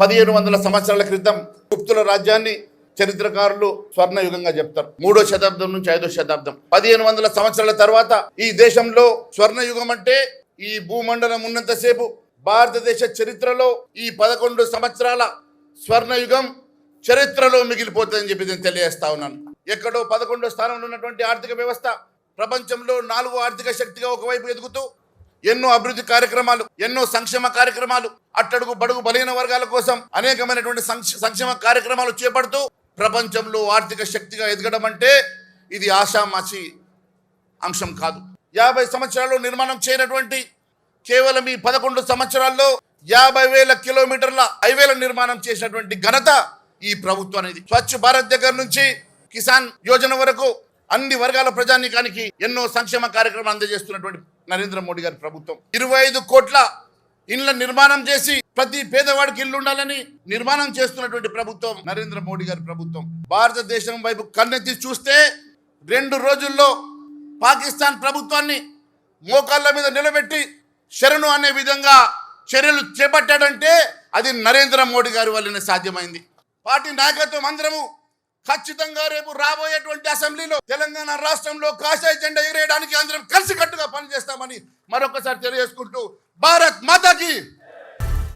పదిహేను వందల సంవత్సరాల క్రితం గుప్తుల రాజ్యాన్ని చరిత్రకారులు స్వర్ణయుగంగా చెప్తారు. మూడో శతాబ్దం నుంచి ఐదో శతాబ్దం. పదిహేను వందల సంవత్సరాల తర్వాత ఈ దేశంలో స్వర్ణయుగం అంటే ఈ భూమండలం ఉన్నంతసేపు భారతదేశ చరిత్రలో ఈ పదకొండు సంవత్సరాల స్వర్ణయుగం చరిత్రలో మిగిలిపోతుందని చెప్పి నేను తెలియజేస్తా ఉన్నాను. ఎక్కడో పదకొండో స్థానంలో ఉన్నటువంటి ఆర్థిక వ్యవస్థ ప్రపంచంలో నాలుగో ఆర్థిక శక్తిగా ఒకవైపు ఎదుగుతూ ఎన్నో అభివృద్ధి కార్యక్రమాలు ఎన్నో సంక్షేమ కార్యక్రమాలు అట్టడుగు బడుగు బలహీన వర్గాల కోసం అనేకమైనటువంటి సంక్షేమ కార్యక్రమాలు చేపడుతూ ప్రపంచంలో ఆర్థిక శక్తిగా ఎదగడం అంటే ఇది ఆషామాషి అంశం కాదు. యాభై సంవత్సరాలు నిర్మాణం చేయనటువంటి కేవలం ఈ పదకొండు సంవత్సరాల్లో యాభై వేల కిలోమీటర్ల హైవేల నిర్మాణం చేసినటువంటి ఘనత ఈ ప్రభుత్వం అనేది. స్వచ్ఛ భారత్ దగ్గర నుంచి కిసాన్ యోజన వరకు అన్ని వర్గాల ప్రజానీకానికి ఎన్నో సంక్షేమ కార్యక్రమాలు అందజేస్తున్నటువంటి నరేంద్ర మోడీ గారి ప్రభుత్వం. ఇరవై ఐదు కోట్ల ఇండ్ల నిర్మాణం చేసి ప్రతి పేదవాడికి ఇల్లు ఉండాలని నిర్మాణం చేస్తున్నటువంటి ప్రభుత్వం నరేంద్ర మోడీ గారి ప్రభుత్వం. భారతదేశం వైపు కన్నెత్తి చూస్తే రెండు రోజుల్లో పాకిస్తాన్ ప్రభుత్వాన్ని మోకాళ్ళ మీద నిలబెట్టి శరణు అనే విధంగా చర్యలు చేపట్టాడంటే అది నరేంద్ర మోడీ గారి వల్లనే సాధ్యమైంది. పార్టీ నాయకత్వం అందరము ఖచ్చితంగా రేపు రాబోయేటువంటి అసెంబ్లీలో తెలంగాణ రాష్ట్రంలో కాషాయ జెండా ఎగిరేయడానికి అందరం కలిసికట్టుగా పనిచేస్తామని మరొకసారి తెలియజేసుకుంటూ భారత్ మాతాకి